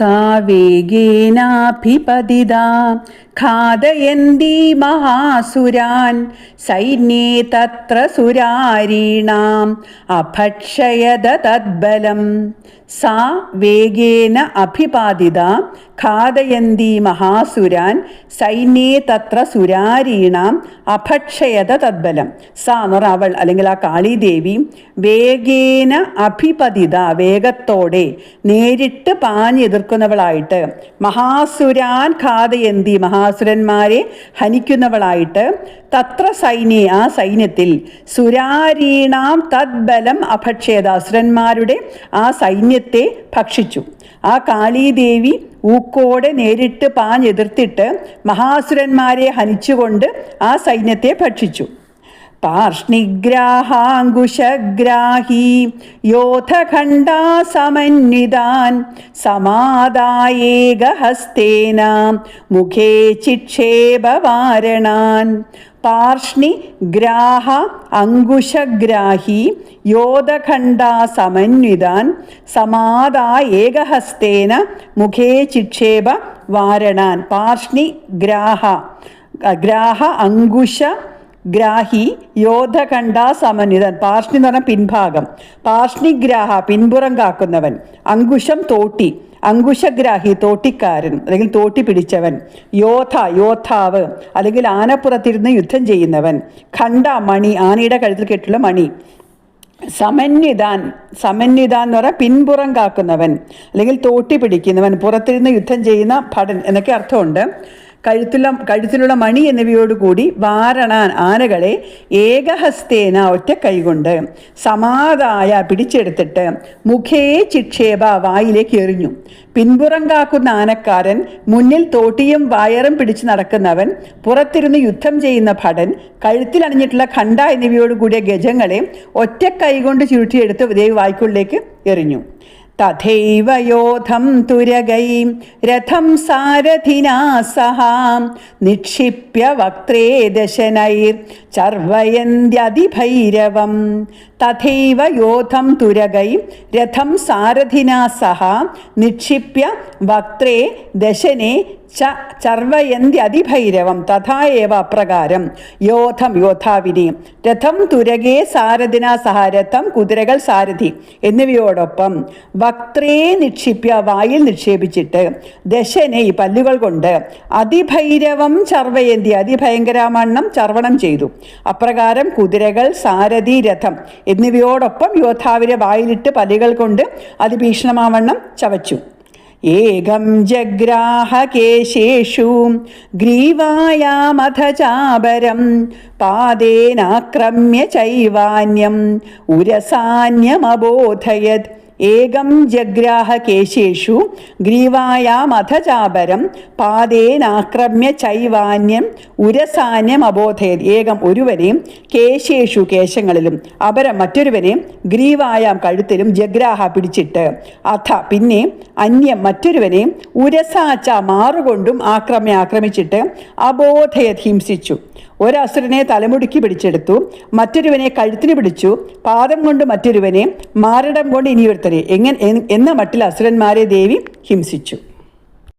सा वेगेनाभिपतिदा खादयन्ती महासुरान् सैन्ये तत्र सुरारीणाम् अभक्षयद तद्बलं सा वेगेन अभिपादिता महासुरान् സൈന്യേ തത്ര സുരാരീണാം അഭക്ഷയത തദ്ബലം സ എന്ന് അവൾ അല്ലെങ്കിൽ ആ കാളിദേവി വേഗേന അഭിപതിത വേഗത്തോടെ നേരിട്ട് പാഞ്ഞെതിർക്കും. പാഞ്ഞെതിർക്കുന്നവളായിട്ട് മഹാസുരാൻ ഖാതയന്തി മഹാസുരന്മാരെ ഹനിക്കുന്നവളായിട്ട്. തത്ര സൈന്യ ആ സൈന്യത്തിൽ സുരാരീണാം തദ്ബലം അഭക്ഷേത അസുരന്മാരുടെ ആ സൈന്യത്തെ ഭക്ഷിച്ചു. ആ കാളീദേവി ഊക്കോടെ നേരിട്ട് പാഞ്ഞെതിർത്തിട്ട് മഹാസുരന്മാരെ ഹനിച്ചുകൊണ്ട് ആ സൈന്യത്തെ ഭക്ഷിച്ചു. പാർഷ്ണിഗ്രാഹാങ്കുശഗ്രാഹി യോധഖണ്ഡാ സമന്വിതാൻ സമാദായേകഹസ്തേന മുഖേ ചിക്ഷേപവാരണാൻ. പാർഷ്ണി ഗ്രാഹ അങ്കുശഗ്രാഹി യോധഖണ്ഡാ സമന്വിതാൻ സമാദാ ഏകഹസ്തേന മുഖേ ചിക്ഷേപ വാരണാൻ പാർഷ്ണി ഗ്രാഹ ഗ്രാഹ അങ്കുശ ഗ്രാഹി യോധകണ്ഠ സമന്വിതൻ പാർഷ്ണി എന്ന് പറഞ്ഞാൽ പിൻഭാഗം. പാർഷ്ണിഗ്രാഹ പിൻപുറം കാക്കുന്നവൻ. അങ്കുശം തോട്ടി. അങ്കുശഗ്രാഹി തോട്ടിക്കാരൻ അല്ലെങ്കിൽ തോട്ടി പിടിച്ചവൻ. യോധ യോദ്ധാവ് അല്ലെങ്കിൽ ആനപ്പുറത്തിരുന്ന് യുദ്ധം ചെയ്യുന്നവൻ. ഖണ്ഡ മണി ആനയുടെ കഴുത്തിൽ കെട്ടുള്ള മണി. സമന്വിതാൻ സമന്വിതാൻ എന്ന് പറഞ്ഞാൽ പിൻപുറം കാക്കുന്നവൻ അല്ലെങ്കിൽ തോട്ടി പിടിക്കുന്നവൻ പുറത്തിരുന്ന് യുദ്ധം ചെയ്യുന്ന ഭടൻ എന്നൊക്കെ അർത്ഥമുണ്ട്. കഴുത്തിലുള്ള കഴുത്തിലുള്ള മണി എന്നിവയോടുകൂടി വാരണാൻ ആനകളെ ഏകഹസ്തേന ഒറ്റ കൈകൊണ്ട് സമാതായ പിടിച്ചെടുത്തിട്ട് മുഖേ ചിക്ഷേപ വായിലേക്ക് എറിഞ്ഞു. പിൻപുറം കാക്കുന്ന ആനക്കാരൻ മുന്നിൽ തോട്ടിയും വയറും പിടിച്ചു നടക്കുന്നവൻ പുറത്തിരുന്ന് യുദ്ധം ചെയ്യുന്ന ഭടൻ കഴുത്തിൽ അണിഞ്ഞിട്ടുള്ള ഖണ്ഡ എന്നിവയോടുകൂടിയ ഗജങ്ങളെ ഒറ്റ കൈകൊണ്ട് ചുരുട്ടിയെടുത്ത് ദേവി വായ്ക്കുള്ളിലേക്ക് എറിഞ്ഞു. തഥൈവ യോധം തുരകൈ. രഥം സാരഥിനാ സഹാം നിക്ഷിപ്യ വക്ത്രേ ദശനൈർ. ചർവയന്ത്യതിഭൈരവം തഥൈവ യോധം തുരകൈ. രഥം സാരഥിനാ സഹ നിക്ഷിപ്യ വക്ത്രേ ദശനെ ചർവയന്തി അതിഭൈരവം തഥാ ഏവ അപ്രകാരം. യോധം യോധാവിനി രഥം തുരകേ സാരഥിന സഹാരഥം കുതിരകൾ സാരഥി എന്നിവയോടൊപ്പം വക്ത്രേ നിക്ഷിപ്യ വായിൽ നിക്ഷേപിച്ചിട്ട് ദശനെ ഈ പല്ലുകൾ കൊണ്ട് അതിഭൈരവം ചർവയന്തി അതിഭയങ്കരമണ്ണം ചർവണം ചെയ്തു. അപ്രകാരം കുതിരകൾ സാരഥി രഥം എന്നിവയോടൊപ്പം യോധാവിനെ വായിലിട്ട് പല്ലുകൾ കൊണ്ട് അതിഭീഷണമാവണ്ണം ചവച്ചു. ഏകം ജഗ്രാഹകേശേഷു ഗ്രീവായാമഥ ചാപരം പാദേനാക്രമ്യ ചൈവാന്യം ഉരസാന്യമബോധയത് ഏകം ജഗ്രാഹ കേശേഷു ഗ്രീവായാമഥ ചാപരം പാദേനാക്രമ്യ ചൈവാന്യം ഉരസാന്യം അബോധയത് ഏകം ഒരുവനെയും കേശേഷു കേശങ്ങളിലും അപരം മറ്റൊരുവനെയും ഗ്രീവായാം കഴുത്തിലും ജഗ്രാഹ പിടിച്ചിട്ട്. അഥ പിന്നെ അന്യം മറ്റൊരുവനെയും ഉരസാച്ച മാറുകൊണ്ടും ആക്രമ്യ ആക്രമിച്ചിട്ട് അബോധയത് ഹിംസിച്ചു. ഒരസുരനെ തലമുടുക്കി പിടിച്ചെടുത്തു മറ്റൊരുവനെ കഴുത്തിന് പിടിച്ചു പാദം കൊണ്ട് മറ്റൊരുവനെ മാരടം കൊണ്ട് ഇനിയൊരുത്തരെ എങ്ങനെ എന്ന മട്ടിൽ അസുരന്മാരെ ദേവി ഹിംസിച്ചു.